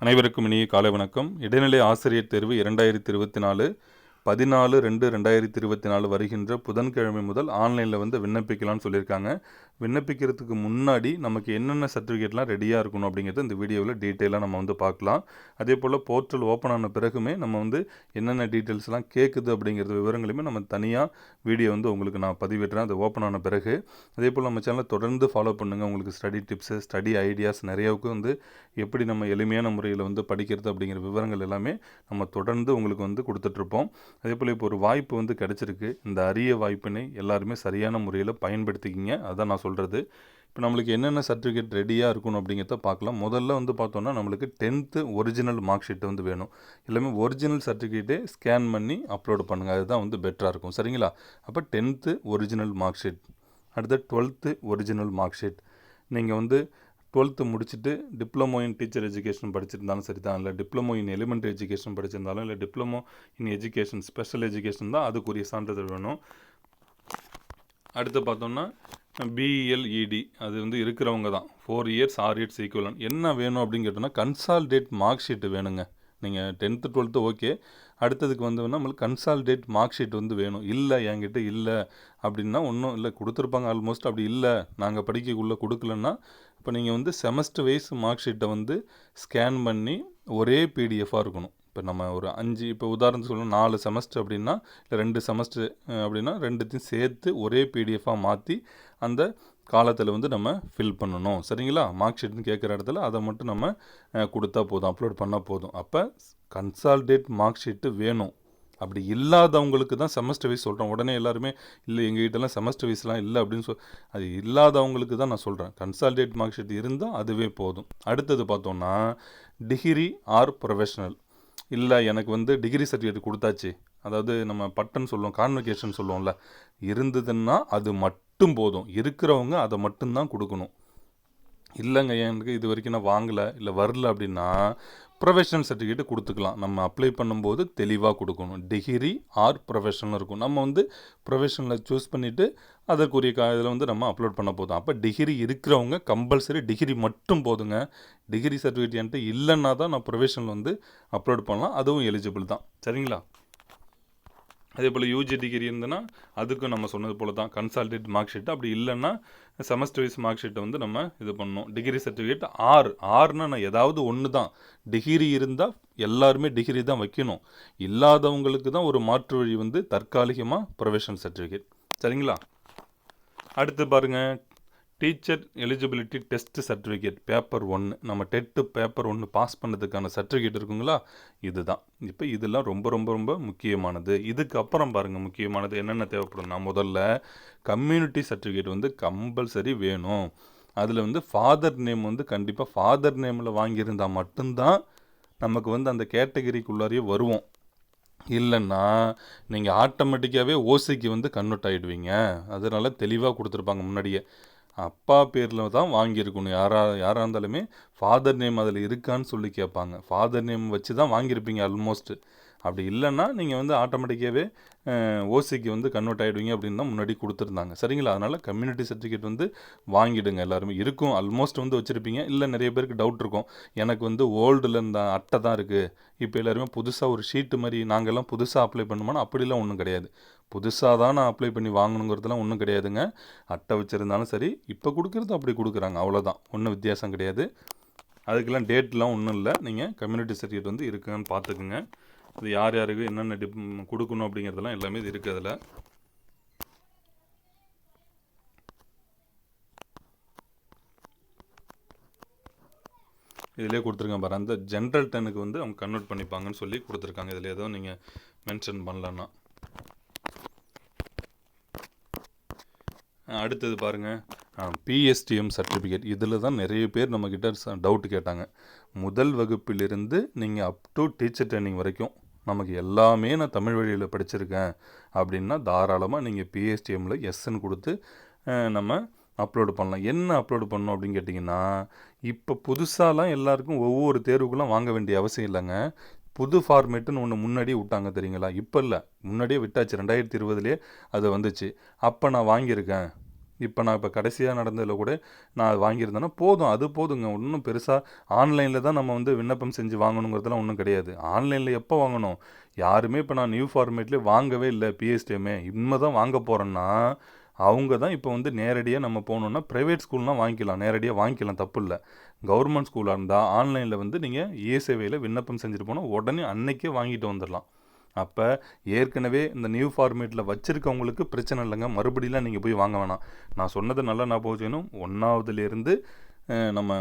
அனைவருக்கும் இனிய காலை வணக்கம். இடைநிலை ஆசிரியர் தேர்வு இரண்டாயிரத்தி இருபத்தி நாலு பதினாலு ரெண்டு ரெண்டாயிரத்தி இருபத்தி நாலு வருகின்ற புதன்கிழமை முதல் ஆன்லைனில் வந்து விண்ணப்பிக்கலாம்னு சொல்லியிருக்காங்க. விண்ணப்பிக்கிறதுக்கு முன்னாடி நமக்கு என்னென்ன சர்டிஃபிகேட்லாம் ரெடியாக இருக்கணும் அப்படிங்கிறது இந்த வீடியோவில் டீட்டெயிலாக நம்ம வந்து பார்க்கலாம். அதே போல் போர்ட்டல் ஓப்பன் ஆன பிறகுமே நம்ம வந்து என்னென்ன டீட்டெயில்ஸ்லாம் கேட்குது அப்படிங்கிறது விவரங்களையுமே நம்ம தனியாக வீடியோ வந்து உங்களுக்கு நான் பதிவிடுறேன். அது ஓப்பன் ஆன பிறகு. அதே போல் நம்ம சேனலை தொடர்ந்து ஃபாலோ பண்ணுங்கள் உங்களுக்கு ஸ்டடி டிப்ஸு ஸ்டடி ஐடியாஸ் நிறையாவுக்கு வந்து எப்படி நம்ம எளிமையான முறையில் வந்து படிக்கிறது அப்படிங்கிற விவரங்கள் எல்லாமே நம்ம தொடர்ந்து உங்களுக்கு வந்து கொடுத்துட்ருப்போம். அதே போல் இப்போ ஒரு வாய்ப்பு வந்து கிடச்சிருக்கு. இந்த அரிய வாய்ப்பினை எல்லாருமே சரியான முறையில் பயன்படுத்திக்கிங்க. அதான் நான் சொல்கிறது இப்போ நம்மளுக்கு என்னென்ன சர்டிஃபிகேட் ரெடியாக இருக்கணும் அப்படிங்கிறத பார்க்கலாம். முதல்ல வந்து பார்த்தோன்னா நம்மளுக்கு டென்த்து ஒரிஜினல் மார்க் ஷீட் வந்து வேணும். எல்லாமே ஒரிஜினல் சர்டிஃபிகேட்டே ஸ்கேன் பண்ணி அப்லோட் பண்ணுங்கள் அதுதான் வந்து பெட்டராக இருக்கும். சரிங்களா? அப்போ டென்த்து ஒரிஜினல் மார்க் ஷீட் அடுத்து டுவெல்த்து ஒரிஜினல் மார்க் ஷீட் நீங்கள் வந்து டுவெல்த்து முடிச்சுட்டு டிப்ளமோ இன் டீச்சர் எஜுகேஷன் படிச்சிருந்தாலும் சரி தான் இல்லை டிப்ளமோ இன் எலிமெண்ட்ரி எஜுகேஷன் படிச்சிருந்தாலும் இல்லை diploma in education special education தான் அதுக்குரிய சான்றிதழ் வேணும். அடுத்து பார்த்தோம்னா பிஇஎல்இடி அது வந்து இருக்கிறவங்க தான். Four years or years equivalent என்ன வேணும் அப்படின்னு கேட்டோம்னா கன்சால்டேட் மார்க் ஷீட்டு வேணுங்க. நீங்கள் டென்த்து டுவெல்த்து ஓகே அடுத்ததுக்கு வந்து நம்மளுக்கு கன்சால்டேட் மார்க் ஷீட் வந்து வேணும். இல்லை என்கிட்ட இல்லை அப்படின்னா ஒன்றும் இல்லை. கொடுத்துருப்பாங்க ஆல்மோஸ்ட் அப்படி இல்லை. நாங்கள் படிக்கக்குள்ளே கொடுக்கலன்னா இப்போ நீங்கள் வந்து செமஸ்டர் வைஸ் மார்க் ஷீட்டை வந்து ஸ்கேன் பண்ணி ஒரே பிடிஎஃபாக இருக்கணும். இப்போ நம்ம ஒரு அஞ்சு இப்போ உதாரணத்துக்கு சொல்லணும். நாலு செமஸ்டர் அப்படின்னா இல்லை ரெண்டு செமஸ்டர் அப்படின்னா ரெண்டுத்தையும் சேர்த்து ஒரே பிடிஎஃபாக மாற்றி அந்த காலத்தில் வந்து நம்ம ஃபில் பண்ணணும். சரிங்களா? மார்க் ஷீட்னு கேட்குற இடத்துல அதை மட்டும் நம்ம கொடுத்தா போதும். அப்லோட் பண்ணால் போதும். அப்போ கன்சால்டேட் மார்க் ஷீட்டு வேணும். அப்படி இல்லாதவங்களுக்கு தான் செமஸ்டர் வைஸ் சொல்கிறேன் உடனே எல்லாருமே இல்லை எங்கள் கிட்டலாம் செமஸ்டர் வைஸ்லாம் இல்லை அப்படின்னு சொல் அது இல்லாதவங்களுக்கு தான் நான் சொல்கிறேன் கன்சால்டேட் மார்க் ஷீட் இருந்தால் அதுவே போதும். அடுத்தது பார்த்தோம்னா டிகிரி ஆர் ப்ரொஃபஷனல் இல்லை எனக்கு வந்து டிகிரி சர்டிஃபிகேட் கொடுத்தாச்சு. அதாவது நம்ம பட்டன் சொல்லுவோம் கான்வெகேஷன் சொல்லுவோம்ல. இருந்ததுன்னா அது மட்டும் மட்டும் போதும். இருக்கிறவங்க அதை மட்டும்தான் கொடுக்கணும். இல்லைங்க எனக்கு இது வரைக்கும் நான் வாங்கலை இல்லை வரல அப்படின்னா ப்ரொஃபஷனல் சர்டிஃபிகேட் கொடுத்துக்கலாம். நம்ம அப்ளை பண்ணும்போது தெளிவாக கொடுக்கணும். டிகிரி ஆர் ப்ரொஃபஷனல் இருக்கும். நம்ம வந்து ப்ரொஃபஷனலை சூஸ் பண்ணிவிட்டு அதற்குரிய கா இதில் வந்து நம்ம அப்லோட் பண்ண போதும். அப்போ டிகிரி இருக்கிறவங்க கம்பல்சரி டிகிரி மட்டும் போதுங்க. டிகிரி சர்டிஃபிகேட் என்கிட்ட இல்லைன்னா தான் நான் ப்ரொஃபஷனல் வந்து அப்லோட் பண்ணலாம். அதுவும் எலிஜிபிள் தான். சரிங்களா? அதே போல் யூஜி டிகிரி இருந்ததுன்னா அதுக்கும் நம்ம சொன்னது போல தான் கன்சால்டேட் மார்க் ஷீட் அப்படி இல்லைன்னா செமஸ்டர் வைஸ் மார்க் ஷீட்டை வந்து நம்ம இது பண்ணணும். டிகிரி சர்டிஃபிகேட் ஆர் ஆறுனா நான் ஏதாவது ஒன்று தான் டிகிரி இருந்தால் எல்லாருமே டிகிரி தான் வைக்கணும். இல்லாதவங்களுக்கு தான் ஒரு மாற்று வழி வந்து தற்காலிகமாக ப்ரொஃபஷனல் சர்டிஃபிகேட் சரிங்களா? அடுத்து பாருங்கள் teacher eligibility test certificate paper ஒன்று நம்ம டெட்டு பேப்பர் ஒன்று பாஸ் பண்ணதுக்கான சர்டிஃபிகேட் இருக்குங்களா? இதுதான். இப்போ இதெல்லாம் ரொம்ப ரொம்ப ரொம்ப முக்கியமானது. இதுக்கப்புறம் பாருங்கள் முக்கியமானது என்னென்ன தேவைப்படும்னா முதல்ல கம்யூனிட்டி சர்டிஃபிகேட் வந்து கம்பல்சரி வேணும். அதில் வந்து ஃபாதர் நேம் வந்து கண்டிப்பாக ஃபாதர் நேமில் வாங்கியிருந்தால் மட்டும்தான் நமக்கு வந்து அந்த கேட்டகரிக்குள்ளாரியே வருவோம். இல்லைன்னா நீங்கள் ஆட்டோமேட்டிக்காகவே ஓசிக்கு வந்து கன்வெர்ட் ஆகிடுவீங்க அதனால தெளிவாக கொடுத்துருப்பாங்க முன்னாடியே. அப்பா பேரில் தான் வாங்கியிருக்கணும். யாரா யாராக இருந்தாலுமே ஃபாதர் நேம் அதில் இருக்கான்னு சொல்லி கேட்பாங்க. ஃபாதர் நேம் வச்சு தான் வாங்கியிருப்பீங்க ஆல்மோஸ்ட் அப்படி இல்லைன்னா நீங்கள் வந்து ஆட்டோமேட்டிக்காகவே ஓசிக்கு வந்து கன்வெர்ட் ஆகிடுவீங்க அப்படின்னு தான் முன்னாடி கொடுத்துருந்தாங்க. சரிங்களா? அதனால் கம்யூனிட்டி சர்டிஃபிகேட் வந்து வாங்கிடுங்க எல்லாருமே. இருக்கும். ஆல்மோஸ்ட் வந்து வச்சுருப்பீங்க. இல்லை நிறைய பேருக்கு டவுட் இருக்கும். எனக்கு வந்து ஓல்டில் இந்த அட்டை தான் இருக்குது இப்போ எல்லாருமே புதுசாக ஒரு ஷீட்டு மாதிரி நாங்கள்லாம் புதுசாக அப்ளை பண்ணுமானா அப்படிலாம் ஒன்றும் கிடையாது. புதுசாக தான் நான் அப்ளை பண்ணி வாங்கணுங்கிறதுலாம் ஒன்றும் கிடையாதுங்க. அட்டை வச்சுருந்தாலும் சரி இப்போ கொடுக்குறது அப்படி கொடுக்குறாங்க. அவ்வளோதான் ஒன்றும் வித்தியாசம் கிடையாது. அதுக்கெல்லாம் டேட்லாம் ஒன்றும் இல்லை. நீங்கள் கம்யூனிட்டி சர்டிஃபிகேட் வந்து இருக்குன்னு பார்த்துக்குங்க இது யார் யாருக்கு என்னென்ன டிப் கொடுக்கணும் அப்படிங்கிறதெல்லாம் எல்லாமே இது இருக்குது அதில். இதிலே கொடுத்துருக்கேன் பாரு அந்த ஜென்ரல் டென்னுக்கு வந்து அவங்க கன்வெர்ட் பண்ணிப்பாங்கன்னு சொல்லி கொடுத்துருக்காங்க. இதில் ஏதோ நீங்கள் மென்ஷன் பண்ணலன்னா. அடுத்தது பாருங்கள் பிஎஸ்டிஎம் சர்டிஃபிகேட் இதில் தான் நிறைய பேர் நம்மக்கிட்ட டவுட் கேட்டாங்க. முதல் வகுப்பிலிருந்து நீங்கள் அப் டு டீச்சர் ட்ரைனிங் வரைக்கும் நமக்கு எல்லாமே நான் தமிழ் வழியில் படிச்சிருக்கேன் அப்படின்னா தாராளமாக நீங்கள் பிஎஸ்டிஎம்மில் எஸ்ன்னு கொடுத்து நம்ம அப்லோடு பண்ணலாம். என்ன அப்லோடு பண்ணணும் அப்படின்னு கேட்டிங்கன்னா இப்போ புதுசாலாம் எல்லாருக்கும் ஒவ்வொரு தேர்வுக்கெல்லாம் வாங்க வேண்டிய அவசியம் இல்லைங்க. புது ஃபார்மேட்டுன்னு ஒன்று முன்னாடியே விட்டாங்க தெரியுங்களா? இப்போ இல்லை. முன்னாடியே விட்டாச்சு. ரெண்டாயிரத்தி இருபதுலேயே அது வந்துச்சு. அப்போ நான் வாங்கியிருக்கேன். இப்போ நான் இப்போ கடைசியாக நடந்ததில் கூட நான் வாங்கியிருந்தேன்னா போதும் அது போதுங்க. ஒன்றும் பெருசாக ஆன்லைனில் தான் நம்ம வந்து விண்ணப்பம் செஞ்சு வாங்கணுங்கிறதுலாம் ஒன்றும் கிடையாது. ஆன்லைனில் எப்போ வாங்கணும்? யாருமே இப்போ நான் நியூ ஃபார்மேட்லேயே வாங்கவே இல்லை பிஎஸ்டிஎம்ஏ இனிமே தான் வாங்க போகிறேன்னா அவங்க தான் இப்போ வந்து நேரடியாக நம்ம போகணுன்னா ப்ரைவேட் ஸ்கூல்னால் வாங்கிக்கலாம். நேரடியாக வாங்கிக்கலாம் தப்பு இல்லை. கவர்மெண்ட் ஸ்கூலாக இருந்தால் ஆன்லைனில் வந்து நீங்கள் இஎஸ்ஐவியில் விண்ணப்பம் செஞ்சுட்டு போனால் உடனே அன்னைக்கே வாங்கிட்டு வந்துடலாம். அப்போ ஏற்கனவே இந்த நியூ ஃபார்மேட்டில் வச்சுருக்கவங்களுக்கு பிரச்சனை இல்லைங்க. மறுபடியெலாம் நீங்கள் போய் வாங்க வேணாம். நான் சொன்னது நல்லா நான் போச்சுக்கணும் ஒன்றாவதுலேருந்து நம்ம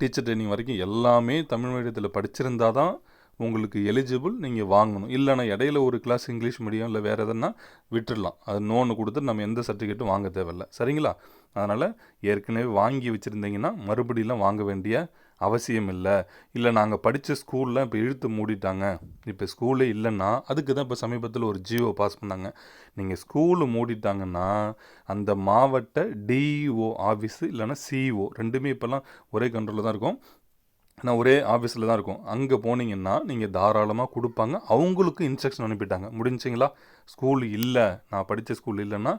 டீச்சர் ட்ரைனிங் வரைக்கும் எல்லாமே தமிழ் மீடியத்தில் படிச்சிருந்தால் தான் உங்களுக்கு எலிஜிபிள் நீங்கள் வாங்கணும். இல்லைனா இடையில ஒரு கிளாஸ் இங்கிலீஷ் மீடியம் இல்லை வேறு எதுனா விட்டுடலாம் அது நோன்னு கொடுத்து நம்ம எந்த சர்டிஃபிகேட்டும் வாங்க தேவையில்ல. சரிங்களா? அதனால் ஏற்கனவே வாங்கி வச்சுருந்தீங்கன்னா மறுபடியெல்லாம் வாங்க வேண்டிய அவசியம் இல்லை. இல்லை நாங்கள் படித்த ஸ்கூலில் இப்போ இழுத்து மூடிட்டாங்க. இப்போ ஸ்கூலே இல்லைன்னா அதுக்கு தான் இப்போ சமீபத்தில் ஒரு ஜியோ பாஸ் பண்ணாங்க. நீங்கள் ஸ்கூலு மூடிட்டாங்கன்னா அந்த மாவட்ட டிஇஓ ஆஃபீஸு இல்லைன்னா சிஇஓ ரெண்டுமே இப்போல்லாம் ஒரே கண்ட்ரோலில் தான் இருக்கும். நான் ஒரே ஆஃபீஸில் தான் இருக்கும். அங்கே போனீங்கன்னா நீங்கள் தாராளமாக கொடுப்பாங்க. அவங்களுக்கு இன்ஸ்ட்ரக்ஷன் அனுப்பிட்டாங்க. முடிஞ்சிங்களா? ஸ்கூல் இல்லை. நான் படித்த ஸ்கூல் இல்லைன்னா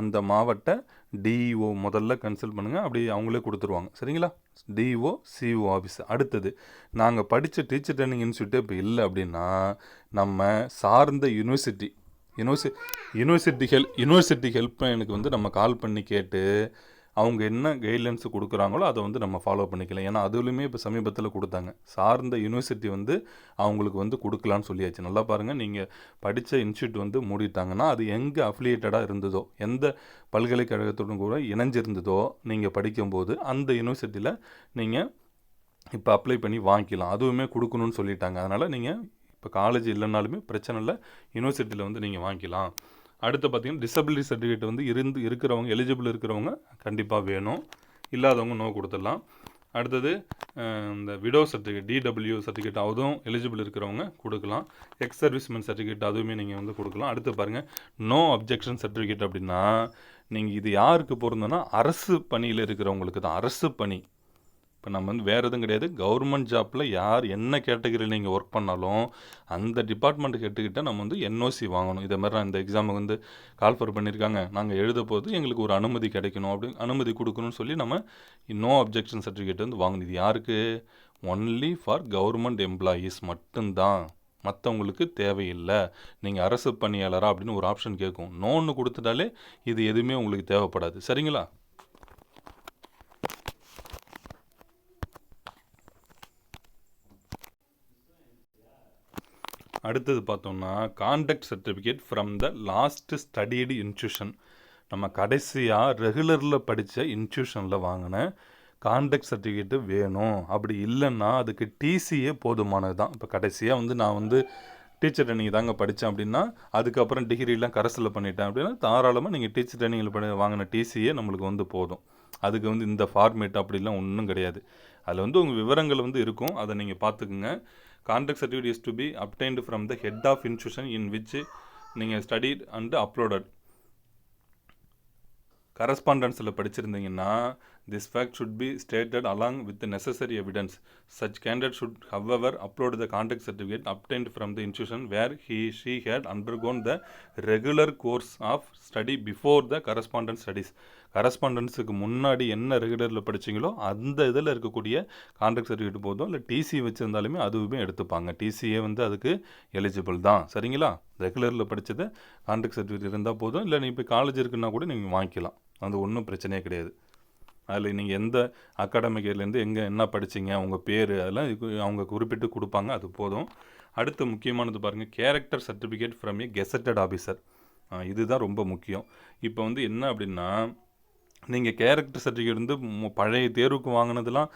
அந்த மாவட்ட டிஇஓ முதல்ல கன்சல்ட் பண்ணுங்கள் அப்படி அவங்களே கொடுத்துருவாங்க. சரிங்களா? டிஇஓ சிஓ ஆஃபீஸ் அடுத்தது நாங்கள் படித்த டீச்சர் ட்ரைனிங் இன்ஸ்டியூட்டே இப்போ இல்லை அப்படின்னா நம்ம சார்ந்த university university university help university help எனக்கு வந்து நம்ம கால் பண்ணி கேட்டு அவங்க என்ன கைட்லைன்ஸ் கொடுக்குறாங்களோ அதை வந்து நம்ம ஃபாலோ பண்ணிக்கலாம். ஏன்னா அதுலேயுமே இப்போ சமீபத்தில் கொடுத்தாங்க. சார்ந்த யூனிவர்சிட்டி வந்து அவங்களுக்கு வந்து கொடுக்கலான்னு சொல்லியாச்சு. நல்லா பாருங்கள் நீங்கள் படித்த இன்ஸ்டியூட் வந்து மூடிட்டாங்கன்னா அது எங்கே அஃபிலியேட்டடாக இருந்ததோ எந்த பல்கலைக்கழகத்துடன் கூட இணைஞ்சிருந்ததோ நீங்கள் படிக்கும்போது அந்த யூனிவர்சிட்டியில் நீங்கள் இப்போ அப்ளை பண்ணி வாங்கிக்கலாம். அதுவுமே கொடுக்கணும்னு சொல்லிட்டாங்க. அதனால் நீங்கள் இப்போ காலேஜ் இல்லைனாலுமே பிரச்சனை இல்லை யூனிவர்சிட்டியில் வந்து நீங்கள் வாங்கிக்கலாம். அடுத்து பார்த்தீங்கன்னா டிசபிலிட்டி சர்டிஃபிகேட் வந்து இருந்து இருக்கிறவங்க எலிஜிபிள் இருக்கிறவங்க கண்டிப்பாக வேணும். இல்லாதவங்க நோ கொடுத்துடலாம். அடுத்தது இந்த விடோ சர்டிஃபிகேட் டிடபிள்யூ சர்டிஃபிகேட் அதுவும் எலிஜிபிள் இருக்கிறவங்க கொடுக்கலாம். எக்ஸ் சர்வீஸ்மேன் சர்டிஃபிகேட் அதுவுமே நீங்கள் வந்து கொடுக்கலாம். அடுத்து பாருங்கள் நோ அப்ஜெக்ஷன் சர்டிஃபிகேட் அப்படின்னா நீங்கள் இது யாருக்கு பொருந்தோன்னா அரசு பணியில் இருக்கிறவங்களுக்கு தான் அரசு பணி. இப்போ நம்ம வந்து வேறு எதுவும் கிடையாது. கவர்மெண்ட் ஜாப்பில் யார் என்ன கேட்டகரியில் நீங்கள் ஒர்க் பண்ணாலும் அந்த டிபார்ட்மெண்ட் கேட்டுக்கிட்டால் நம்ம வந்து என்ஓசி வாங்கணும். இதை மாதிரி நான் இந்த எக்ஸாமுக்கு வந்து கால்ஃபர் பண்ணியிருக்காங்க. நாங்கள் எழுத போது எங்களுக்கு ஒரு அனுமதி கிடைக்கணும் அப்படி அனுமதி கொடுக்கணும்னு சொல்லி நம்ம நோ அப்ஜெக்ஷன் சர்டிஃபிகேட் வந்து வாங்கணும் இது யாருக்கு? ஒன்லி ஃபார் கவர்மெண்ட் எம்ப்ளாயீஸ் மட்டும்தான். மற்றவங்களுக்கு தேவையில்லை. நீங்கள் அரசு பணியாளரா அப்படின்னு ஒரு ஆப்ஷன் கேட்கும். நோன்னு கொடுத்துட்டாலே இது எதுவுமே உங்களுக்கு தேவைப்படாது. சரிங்களா? அடுத்தது பார்த்தோம்னா contact certificate from the last studied institution நம்ம கடைசியாக ரெகுலரில் படித்த இன்ஸ்டியூஷனில் வாங்கின கான்டாக்ட் சர்டிஃபிகேட்டு வேணும். அப்படி இல்லைன்னா அதுக்கு டிசியே போதுமானது தான் இப்போ கடைசியாக வந்து நான் வந்து டீச்சர் ட்ரைனிங் தாங்க படித்தேன் அப்படின்னா அதுக்கப்புறம் டிகிரிலாம் கரஸில் பண்ணிட்டேன் அப்படின்னா தாராளமாக நீங்கள் டீச்சர் ட்ரைனிங்கில் பண்ணி வாங்கின டிசியே நம்மளுக்கு வந்து போதும். அதுக்கு வந்து இந்த ஃபார்மேட் அப்படிலாம் ஒன்றும் கிடையாது. அதில் வந்து உங்கள் விவரங்கள் வந்து இருக்கும். அதை நீங்கள் பார்த்துக்குங்க. Contract certificate is to be obtained from the head of institution in which நீங்கள் ஸ்டடிட் அண்ட் அப்லோடட் கரஸ்பாண்டன்ஸில் படிச்சிருந்தீங்கன்னா this fact should be stated along with necessary evidence such candidate should however upload the contact certificate obtained from the institution where he she had undergone the regular course of study before the correspondence studies கரஸ்பாண்டன்ஸுக்கு முன்னாடி என்ன ரெகுலரில் படிச்சீங்களோ அந்த இதில் இருக்கக்கூடிய contract certificate போதும். இல்லை DC வச்சுருந்தாலுமே அதுவுமே எடுத்துப்பாங்க. டிசியே வந்து அதுக்கு எலிஜிபிள் தான். சரிங்களா? ரெகுலரில் படித்தது கான்ட்ராக்ட் சர்டிஃபிகேட் இருந்தால் போதும். இல்லை நீ இப்போ காலேஜ் இருக்குன்னா கூட நீங்கள் வாங்கிக்கலாம். அது ஒன்றும் பிரச்சனையே கிடையாது. அதில் நீங்கள் எந்த அகாடமிக் இயர்லேருந்து எங்கே என்ன படிச்சீங்க உங்கள் பேர் அதெல்லாம் இது அவங்க குறிப்பிட்டு கொடுப்பாங்க. அது போதும். அடுத்து முக்கியமானது பாருங்கள் character certificate from a gazetted officer இதுதான் ரொம்ப முக்கியம். இப்போ வந்து என்ன அப்படின்னா நீங்கள் கேரக்டர் சர்டிஃபிகேட் வந்து பழைய தேர்வுக்கு வாங்கினதுலாம்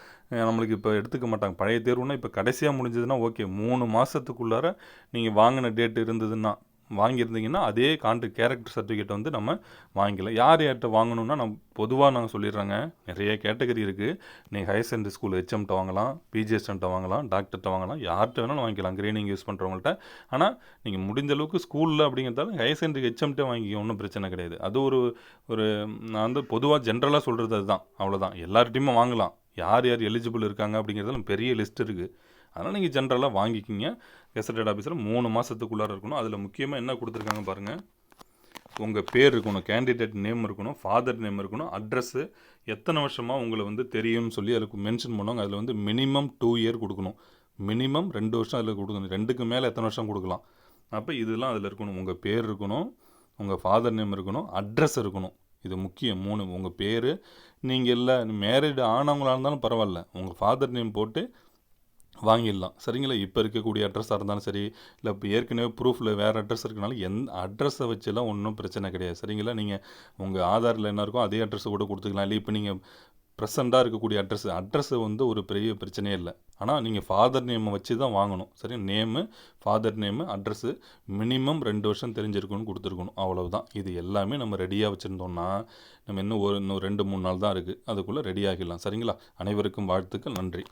நம்மளுக்கு இப்போ எடுத்துக்க மாட்டாங்க. பழைய தேர்வுனா இப்போ கடைசியாக முடிஞ்சதுன்னா ஓகே மூணு மாதத்துக்குள்ளார நீங்கள் வாங்கின டேட் இருந்ததுன்னா வாங்கியிருந்தீங்கன்னா அதே கான்ட்ராக்ட் கேரக்டர் சர்டிஃபிகேட் வந்து நம்ம வாங்கிக்கலாம். யார் யார்கிட்ட வாங்கணும்னா நம்ம பொதுவாக நாங்கள் சொல்லிடுறாங்க. நிறைய கேட்டகரி இருக்குது நீங்கள் ஹையர் செகண்டரி ஸ்கூல் ஹெச்எம்கிட்ட வாங்கலாம் பிஜிஎஸ்டன்ட்ட வாங்கலாம் டாக்டர்கிட்ட வாங்கலாம் யார்கிட்ட வேணாலும் வாங்கிக்கலாம். கிரீனிங் யூஸ் பண்ணுறவங்கள்ட்ட ஆனால் நீங்கள் முடிஞ்ச அளவுக்கு ஸ்கூலில் அப்படிங்கிறதால ஹையர் செகண்டரி ஹெச்எம்கிட்ட வாங்கிக்க ஒன்றும் பிரச்சனை கிடையாது. அது ஒரு ஒரு நான் வந்து பொதுவாக ஜென்ரலாக சொல்கிறது அதுதான். அவ்வளோதான் எல்லார்ட்டையுமே வாங்கலாம். யார் யார் எலிஜிபிள் இருக்காங்க அப்படிங்கிறதுல பெரிய லிஸ்ட் இருக்குது அதனால் நீங்கள் ஜென்ரலாக வாங்கிக்கிங்க. கெசட்டட் ஆஃபீஸில் மூணு மாதத்துக்குள்ளார இருக்கணும். அதில் முக்கியமாக என்ன கொடுத்துருக்காங்க பாருங்கள் உங்கள் பேர் இருக்கணும் கேண்டிடேட் நேம் இருக்கணும் ஃபாதர் நேம் இருக்கணும் அட்ரஸ்ஸு எத்தனை வருஷமாக உங்களை வந்து தெரியும்னு சொல்லி அதுக்கு மென்ஷன் பண்ணுவாங்க. அதில் வந்து மினிமம் டூ இயர் கொடுக்கணும். மினிமம் ரெண்டு வருஷம் அதில் கொடுக்கணும். ரெண்டுக்கு மேலே எத்தனை வருஷம் கொடுக்கலாம். அப்போ இதெல்லாம் அதில் இருக்கணும். உங்கள் பேர் இருக்கணும் உங்கள் ஃபாதர் நேம் இருக்கணும் அட்ரஸ் இருக்கணும். இது முக்கியம். மூணு உங்கள் பேர். நீங்கள் இல்லை மேரிடு ஆனவங்களாக இருந்தாலும் பரவாயில்ல. உங்கள் ஃபாதர் நேம் போட்டு வாங்கிடலாம். சரிங்களா? இப்போ இருக்கக்கூடிய அட்ரஸாக இருந்தாலும் சரி இல்லை இப்போ ஏற்கனவே ப்ரூஃபில் வேறு அட்ரஸ் இருக்கனால எந்த அட்ரஸை வச்செல்லாம் ஒன்றும் பிரச்சனை கிடையாது. சரிங்களா? நீங்கள் உங்கள் ஆதாரில் என்ன இருக்கோ அதே அட்ரஸை கூட கொடுத்துக்கலாம். இல்லை இப்போ நீங்கள் ப்ரெசண்ட்டாக இருக்கக்கூடிய அட்ரஸ் அட்ரஸ் வந்து ஒரு பெரிய பிரச்சனையே இல்லை. ஆனால் நீங்கள் ஃபாதர் நேமை வச்சு தான் வாங்கணும். சரி? Name father name address minimum ரெண்டு வருஷம் தெரிஞ்சிருக்கணும்னு கொடுத்துருக்கணும். அவ்வளவுதான். இது எல்லாமே நம்ம ரெடியாக வச்சுருந்தோம்னா நம்ம இன்னும் ஒரு இன்னும் ரெண்டு மூணு நாள் தான் இருக்குது அதுக்குள்ளே ரெடி ஆகிடலாம். சரிங்களா? அனைவருக்கும் வாழ்த்துக்கள். நன்றி.